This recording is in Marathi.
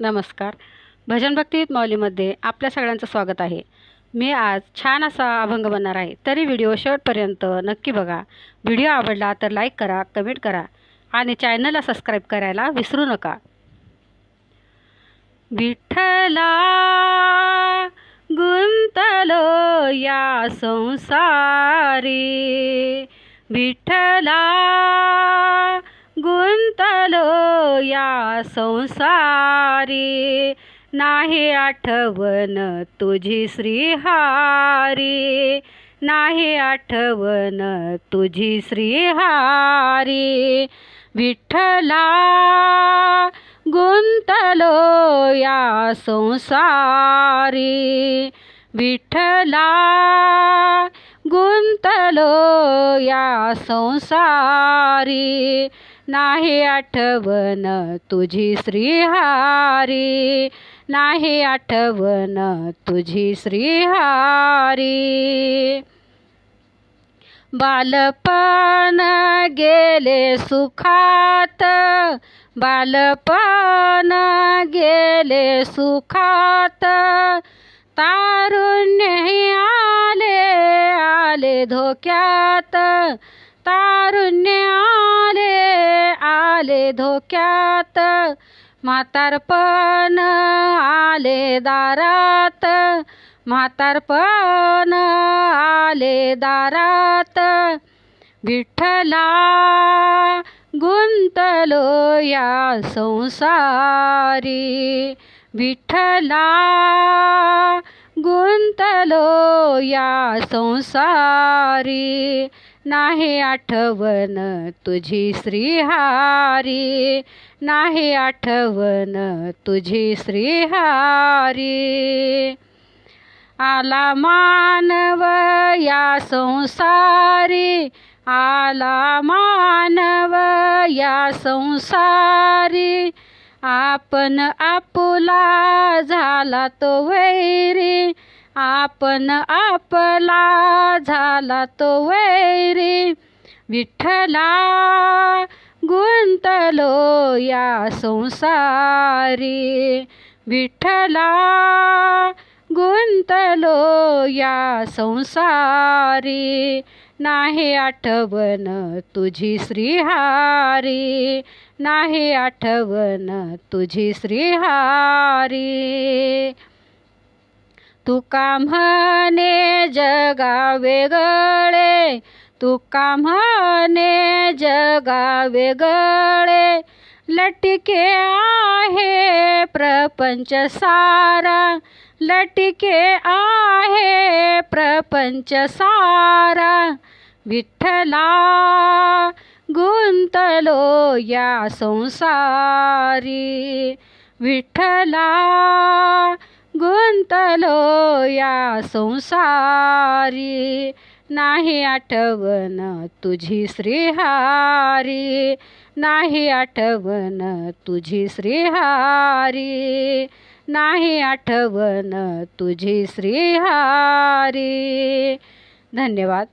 नमस्कार. भजन भक्तीत मौलीमध्ये आपल्या सगळ्यांचं स्वागत आहे. मी आज छान असा अभंग बनणार आहे. तरी व्हिडिओ शेवटपर्यंत नक्की बघा. व्हिडिओ आवडला तर लाईक करा कमेंट करा आणि चॅनलला सबस्क्राईब करायला विसरू नका. विठ्ठला गुंतलो या संसारी. विठ्ठला या संसारी. नाही आठवण तुझी श्रीहारी. नाही आठवण तुझी श्रीहारी. विठ्ठला गुंतलो या संसारी. विठ्ठला गुंतलो या संसारी. नाही आठवण तुझी श्रीहारी. नाही आठवण तुझी श्रीहारी. बालपण गेले सुखात. बालपण गेले सुखात. तारुण्य आले आले धोक्यात. तारुण्य आले आले धोक्यात. म्हातारपण आले दारात. म्हातारपण आले दारात. विठ्ठला गुंतलो या संसारी. विठ्ठला गुंतलो या संसारी. नाही आठवण तुझी श्रीहारी. नाही आठवण तुझी श्रीहारी. आला मानव या संसारी. आला मानव या संसारी. आपण आपुला झाला तो वैरी. आपण आपला झाला तो वैरी. विठ्ठला गुंतलो या संसारी. विठ्ठला गुंतलो या संसारी. नाही आठवण तुझी श्रीहारी. नाही आठवण तुझी श्रीहारी. तुका म्हणे जगा वेगळे तुका म्हणे जगा वेगळे लटके आहे प्रपंच सारा. लटके आहे प्रपंच सारा. विठ्ठला गुंतलो या संसारी. विठ्ठला गुंतलो या संसारी. नाही आठवण तुझी श्रीहारी. नाही आठवण तुझी श्रीहारी. नाही आठवण तुझी श्रीहारी. धन्यवाद.